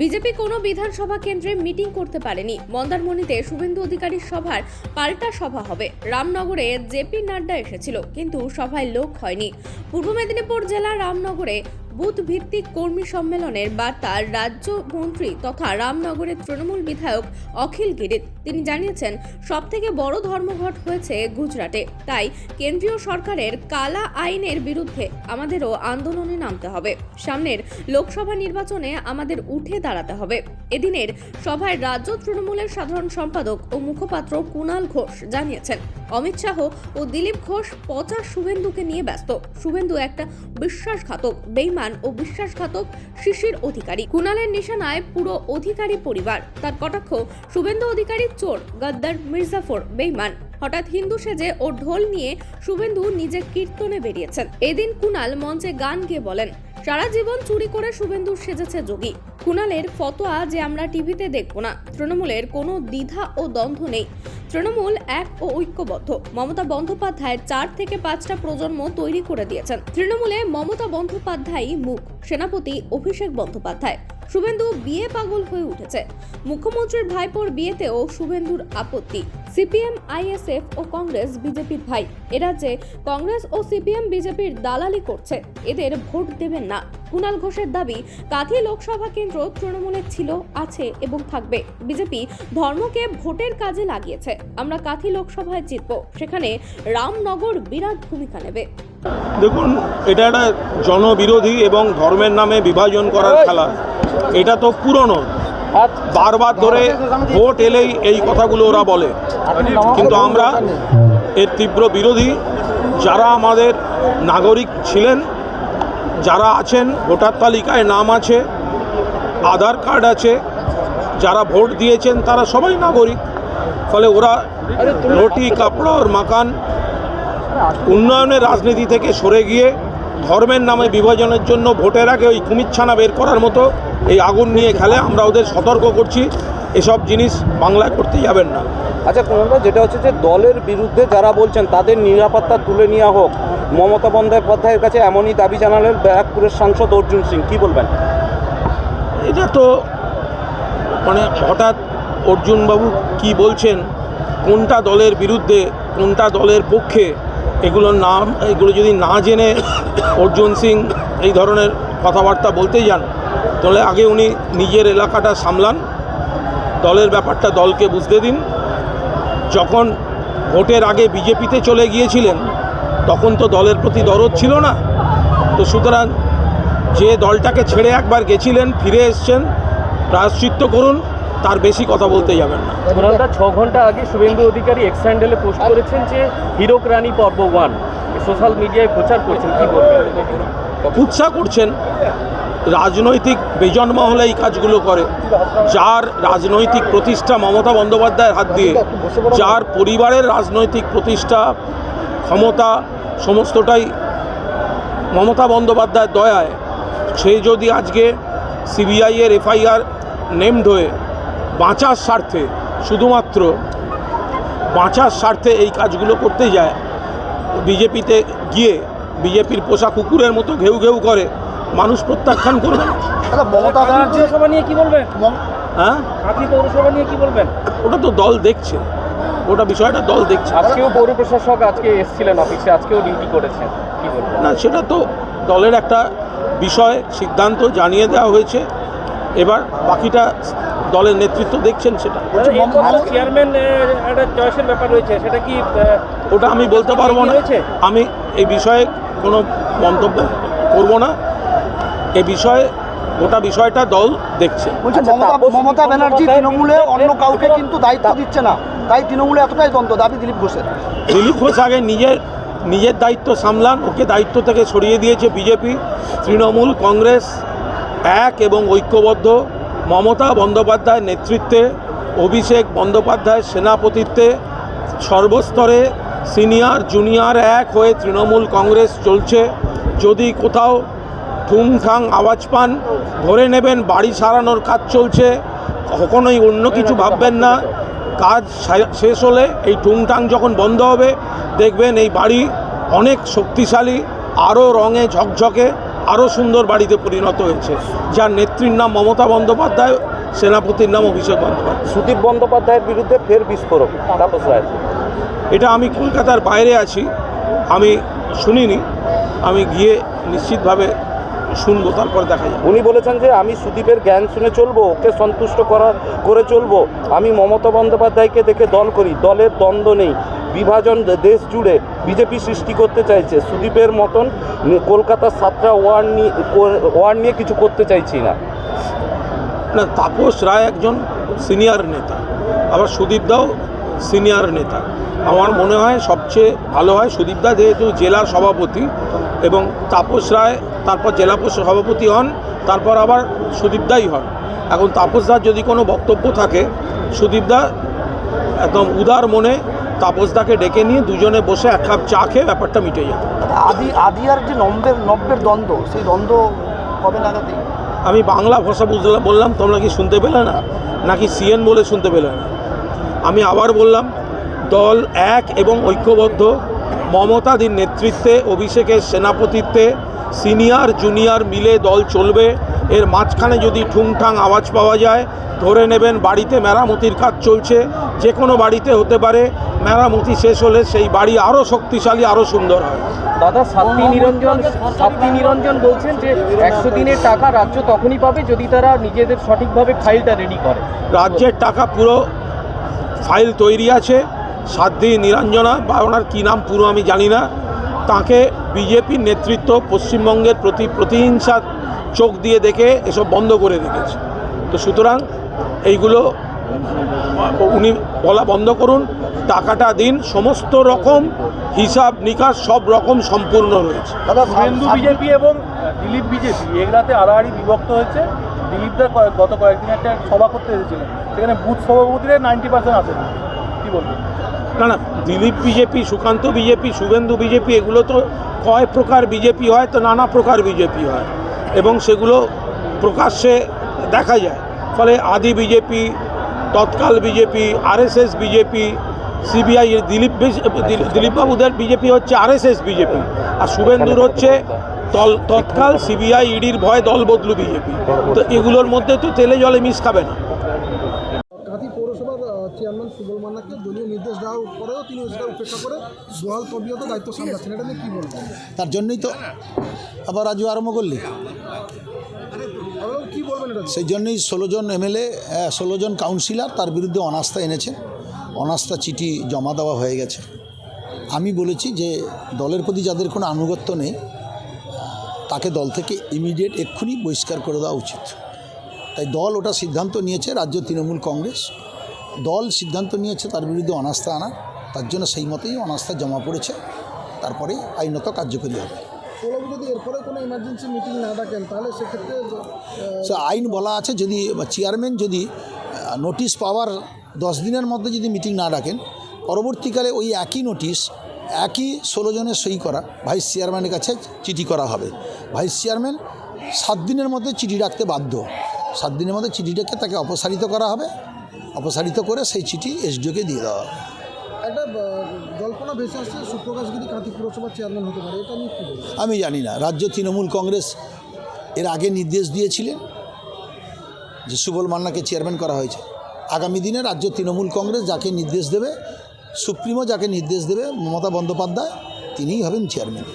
BJP কোনো বিধানসভা কেন্দ্রে মিটিং করতে পারেনি। মন্দারমণিতে শুভেন্দু অধিকারীর সভার পাল্টা সভা হবে। রামনগরে জেপি নাড্ডা এসেছিল, কিন্তু সভায় লোক হয়নি। পূর্ব মেদিনীপুর জেলা রামনগরে বুথ ভিত্তিক কর্মী সম্মেলনের বার্তা রাজ্য মন্ত্রী তথা রামনগরের তৃণমূল বিধায়ক অখিল গিরিত তিনি জানিয়েছেন সব থেকে বড় ধর্মঘট হয়েছে গুজরাটে। তাই কেন্দ্রীয় সরকারের কালা আইনের বিরুদ্ধে আমাদেরও আন্দোলনে নামতে হবে। সামনের লোকসভা নির্বাচনে আমাদের উঠে দাঁড়াতে হবে। এদিনের সভায় রাজ্য তৃণমূলের সাধারণ সম্পাদক ও মুখপাত্র কুণাল ঘোষ জানিয়েছেন। অমিত শাহ ও দিলীপ ঘোষ পচা শুভেন্দুকে নিয়ে ব্যস্ত। শুভেন্দু একটা বিশ্বাসঘাতক, বেইমান ও বিশ্বাসঘাতক শিশির অধিকারী। কুণালের নিশানায় পুরো অধিকারী পরিবার। তার কটাক্ষ, শুভেন্দু অধিকারী চোর, গদ্দার, মির্জাফর, বেইমান। হঠাৎ হিন্দু সেজে ও ঢোল নিয়ে শুভেন্দু নিজে কীর্তনে বেরিয়েছেন। এদিন কুণাল মঞ্চে গান গেয়ে বলেন সারা জীবন চুরি করে শুভেন্দু সেজেছে যোগী। কুণালের ফতোয়া যে আমরা টিভিতে দেখব না, তৃণমূলের কোনো দ্বিধা ও দ্বন্দ্ব নেই। তৃণমূল এক ও ঐক্যবদ্ধ। মমতা বন্দ্যোপাধ্যায় চার থেকে পাঁচটা প্রজন্ম তৈরি করে দিয়েছেন। তৃণমূলে মমতা বন্দ্যোপাধ্যায় মুখ, সেনাপতি অভিষেক বন্দ্যোপাধ্যায়। শুভেন্দু বিয়ে পাগল হয়ে উঠেছে। মুখ্যমন্ত্রীর ভাইপোর বিয়েতেও শুভেন্দুর আপত্তি। সিপিএম, আইএসএফ ও কংগ্রেস বিজেপির ভাই। এরাজ্যে কংগ্রেস ও সিপিএম বিজেপির দালালি করছে। এদের ভোট দেবেন না। কুণাল ঘোষের দাবি, কাঁথি লোকসভা কেন্দ্র তৃণমূলের ছিল, আছে এবং থাকবে। বিজেপি ধর্মকে ভোটের কাজে লাগিয়েছে। আমরা কাঁথি লোকসভায় জিতব। সেখানে রামনগর বিরাট ভূমিকা নেবে। দেখুন, এটা একটা জনবিরোধী এবং ধর্মের নামে বিভাজন করার খেলা। এটা তো পুরনো। বারবার ধরে ভোট এলেই এই কথাগুলো ওরা বলে। কিন্তু আমরা এর তীব্র বিরোধী, যারা আমাদের নাগরিক ছিলেন, যারা আছেন, ভোটার তালিকায় নাম আছে, আধার কার্ড আছে, যারা ভোট দিয়েছেন, তারা সবাই নাগরিক। ফলে ওরা রুটি, কাপড়, মাকান উন্নয়নের রাজনীতি থেকে সরে গিয়ে ধর্মের নামে বিভাজনের জন্য ভোটের আগে ওই কুমিচ্ছানা বের করার মতো এই আগুন নিয়ে খেলে আমরা ওদের সতর্ক করছি। এসব জিনিস বাংলায় করতে যাবেন না। আচ্ছা কোনটা যেটা হচ্ছে যে দলের বিরুদ্ধে যারা বলছেন তাদের নিরাপত্তা তুলে নেওয়া হোক। মমতা বন্দ্যোপাধ্যায়ের কাছে এমনই দাবি জানালেন ব্যারাকপুরের সাংসদ অর্জুন সিং। কি বলবেন? এটা তো মানে হঠাৎ অর্জুনবাবু কি বলছেন কোনটা দলের বিরুদ্ধে কোনটা দলের পক্ষে এগুলোর নাম এগুলো যদি না জেনে অর্জুন সিং এই ধরনের কথাবার্তা বলতে যান তাহলে আগে উনি নিজের এলাকাটা সামলান দলের ব্যাপারটা দলকে বুঝতে দিন। যখন ভোটের আগে বিজেপিতে চলে গিয়েছিলেন তখন তো দলের প্রতি দরদ ছিল না। তো সুতরাং যে দলটাকে ছেড়ে একবার গেছিলেন ফিরে এসছেন প্রায়শ্চিত্ত করুন তার বেশি কথা বলতে যাবেন না। ঘণ্টা ছ ঘণ্টা আগে শুভেন্দু অধিকারী এক্স হ্যান্ডেলে পোস্ট করেছেন যে হিরো রানী পর্ব ওয়ান সোশ্যাল মিডিয়ায় প্রচার করছেন কি বলবেন? উৎসাহ করছেন? রাজনৈতিক বেজন মহলে এই কাজগুলো করে। যার রাজনৈতিক প্রতিষ্ঠা মমতা বন্দ্যোপাধ্যায়ের হাত দিয়ে, যার পরিবারের রাজনৈতিক প্রতিষ্ঠা ক্ষমতা সমস্তটাই মমতা বন্দ্যোপাধ্যায়ের দয়ায়, সে যদি আজকে সিবিআইয়ের এফআইআর নেমড হয়ে বাঁচার স্বার্থে, শুধুমাত্র বাঁচার স্বার্থে এই কাজগুলো করতে যায়, বিজেপিতে গিয়ে বিজেপির পোষা কুকুরের মতো ঘেউ ঘেউ করে মানুষ প্রত্যাখ্যান করবেন। দাদা মমতা ব্যানার্জি পৌরসভা নিয়ে কি বলবেন? হ্যাঁ? কাঁথি পৌরসভা নিয়ে কি বলবেন? ওটা তো দল দেখছে। ওটা বিষয়টা দল দেখছে। আজকেও পৌর প্রশাসক আজকে এসেছিলেন অফিসে আজকেও ডিউটি করেছেন। কি বলবেন? না সেটা তো দলের একটা বিষয় সিদ্ধান্ত জানিয়ে দেওয়া হয়েছে। এবার বাকিটা দলের নেতৃত্ব দেখছেন সেটা। চেয়ারম্যান একটা চয়েসের ব্যাপার রয়েছে সেটা কি ওটা আমি বলতে পারব না। হয়েছে? আমি এই বিষয়ে কোনো মন্তব্য করব না। এ বিষয়ে গোটা বিষয়টা দল দেখছে। বলছে আচ্ছা, মমতা ব্যানার্জি তৃণমূলে অন্য কাউকে কিন্তু দায়িত্ব দিচ্ছে না। তাই তৃণমূলে এতটাই দ্বন্দ্ব। দাবি দিলীপ ঘোষের। দিলীপ ঘোষ আগে নিজের নিজের দায়িত্ব সামলান। ওকে দায়িত্ব থেকে সরিয়ে দিয়েছে বিজেপি তৃণমূল কংগ্রেস এক এবং ঐক্যবদ্ধ। মমতা বন্দ্যোপাধ্যায়ের নেতৃত্বে অভিষেক বন্দ্যোপাধ্যায়ের সেনাপতিত্বে সর্বস্তরে সিনিয়র জুনিয়র এক হয়ে তৃণমূল কংগ্রেস চলছে। যদি কোথাও ঠুংঠাং আওয়াজ পান ধরে নেবেন বাড়ি সারানোর কাজ চলছে কখনোই অন্য কিছু ভাববেন না। কাজ শেষ হলে এই টুংটাং যখন বন্ধ হবে দেখবেন এই বাড়ি অনেক শক্তিশালী আরও রঙে ঝকঝকে আরও সুন্দর বাড়িতে পরিণত হয়েছে। যার নেত্রীর নাম মমতা বন্দ্যোপাধ্যায় সেনাপতির নাম অভিষেক বন্দ্যোপাধ্যায়। সুদীপ বন্দ্যোপাধ্যায়ের বিরুদ্ধে ফের বিস্ফোরক তাপস রায় এটা আমি কলকাতার বাইরে আছি আমি শুনিনি আমি গিয়ে নিশ্চিতভাবে শুনব তারপরে দেখা যাবে। উনি বলেছেন যে আমি সুদীপের জ্ঞান শুনে চলবো ওকে সন্তুষ্ট করা করে চলবো। আমি মমতা বন্দ্যোপাধ্যায়কে দেখে দল করি দলের দ্বন্দ্ব নেই। বিভাজন দেশ জুড়ে বিজেপি সৃষ্টি করতে চাইছে। সুদীপের মতন কলকাতার সাতটা ওয়ার্ড নিয়ে ওয়ার্ড নিয়ে কিছু করতে চাইছি না। না তাপস রায় একজন সিনিয়র নেতা আবার সুদীপদাও সিনিয়র নেতা। আমার মনে হয় সবচেয়ে ভালো হয় সুদীপদা যেহেতু জেলার সভাপতি এবং তাপস রায় তারপর জেলা সভাপতি হন তারপর আবার সুদীপদাই হন। এখন তাপসদার যদি কোনো বক্তব্য থাকে সুদীপদা একদম উদার মনে তাপসদাকে ডেকে নিয়ে দুজনে বসে এক কাপ চা খেয়ে ব্যাপারটা মিটে যাবে আদি আদি আর যে নব্বের নব্বের দ্বন্দ্ব সেই দ্বন্দ্ব কবে নাগাদ এই? আমি বাংলা ভাষা বুঝলাম বললাম তোমরা কি শুনতে পেলে না? নাকি সিএন বলে শুনতে পেলে না? আমি আবার বললাম দল এক এবং ঐক্যবদ্ধ মমতাদির নেতৃত্বে অভিষেকের সেনাপতিত্বে সিনিয়র জুনিয়র মিলে দল চলবে। এর মাঝখানে যদি ঠুংঠাং আওয়াজ পাওয়া যায় ধরে নেবেন বাড়িতে মেরামতির কাজ চলছে। যে কোনো বাড়িতে হতে পারে মেরামতি শেষ হলে সেই বাড়ি আরও শক্তিশালী আরও সুন্দর হয়। দাদা সাতটি নিরঞ্জন সাতটি নিরঞ্জন বলছেন যে একশো দিনের টাকা রাজ্য তখনই পাবে যদি তারা নিজেদের সঠিকভাবে ফাইলটা রেডি করে। রাজ্যের টাকা পুরো ফাইল তৈরি আছে। সাধ্বী নিরঞ্জনা বা ওনার কী নাম পুরো আমি জানি না। তাকে বিজেপির নেতৃত্ব পশ্চিমবঙ্গের প্রতি প্রতিহিংসা চোখ দিয়ে দেখে এসব বন্ধ করে রেখেছে। তো সুতরাং এইগুলো উনি বলা বন্ধ করুন টাকাটা দিন সমস্ত রকম হিসাব নিকাশ সব রকম সম্পূর্ণ রয়েছে। হিন্দু বিজেপি এবং দিলীপ বিজেপি এগুলাতে আড়াআড়ি বিভক্ত হয়েছে। দিলীপদা কয়েক- গত কয়েকদিন একটা সভা করতে এসেছিলেন। সেখানে বুথ সভাপতিরা নাইনটি পার্সেন্ট আসেন। কী বলবেন? না না, Dilip BJP, Sukanta BJP, Suvendu BJP, এগুলো তো কয় প্রকার বিজেপি হয় তো নানা প্রকার বিজেপি হয়। এবং সেগুলো প্রকাশ্যে দেখা যায়। ফলে আদি বিজেপি, তৎকাল BJP, RSS BJP, CBI, Dilip দিলীপবাবুদের BJP হচ্ছে আরএসএস বিজেপি। আর শুভেন্দুর হচ্ছে তল তৎকাল সিবিআই, ইডির ভয় দল বদলু বিজেপি। তো এগুলোর মধ্যে তো তেলে জলে মিশ খাবে না। চেয়ারম্যান সুবল মান্নাকে দলীয় নির্দেশ দেওয়ার পরেও তিনি সেটা উপেক্ষা করে বহাল তবিয়ত দায়িত্ব সামলাচ্ছেন। এটা নিয়ে কী বলবেন? তার জন্যই তো আবার আজও আরম্ভ করলি। সেই জন্যই ষোলো জন এমএলএ ষোলো জন কাউন্সিলর তার বিরুদ্ধে অনাস্থা এনেছেন অনাস্থা চিঠি জমা দেওয়া হয়ে গেছে। আমি বলেছি যে দলের প্রতি যাদের কোনো আনুগত্য নেই তাকে দল থেকে ইমিডিয়েট এক্ষুনি বহিষ্কার করে দেওয়া উচিত। তাই দল ওটা সিদ্ধান্ত নিয়েছে রাজ্য তৃণমূল কংগ্রেস। দল সিদ্ধান্ত নিয়েছে তার বিরুদ্ধে অনাস্থা আনা। তার জন্য সেই মতেই অনাস্থা জমা পড়েছে। তারপরে আইনত কার্যকরী হবে। যদি এরপরে কোনো ইমার্জেন্সি মিটিং না ডাকেন তাহলে সেক্ষেত্রে আইন বলা আছে যদি চেয়ারম্যান যদি নোটিশ পাওয়ার দশ দিনের মধ্যে যদি মিটিং না ডাকেন পরবর্তীকালে ওই একই নোটিশ একই ষোলো জনের সই করা ভাইস চেয়ারম্যানের কাছে চিঠি করা হবে। ভাইস চেয়ারম্যান সাত দিনের মধ্যে চিঠি ডাকতে বাধ্য। সাত দিনের মধ্যে চিঠি ডেকে তাকে অপসারিত করা হবে। অপসারিত করে সেই চিঠি এসডিওকে দিয়ে দেওয়া হবে একটা জল্পনা ভেসে আসছে সুপ্রকাশ গিরি কাঁথি পুরসভার চেয়ারম্যান হতে পারে এটা নিয়ে আমি জানি না। রাজ্য তৃণমূল কংগ্রেস এর আগে নির্দেশ দিয়েছিলেন যে সুবল মান্নাকে চেয়ারম্যান করা হয়েছে। আগামী দিনে রাজ্য তৃণমূল কংগ্রেস যাকে নির্দেশ দেবে সুপ্রিমো যাকে নির্দেশ দেবে মমতা বন্দ্যোপাধ্যায় তিনিই হবেন চেয়ারম্যান।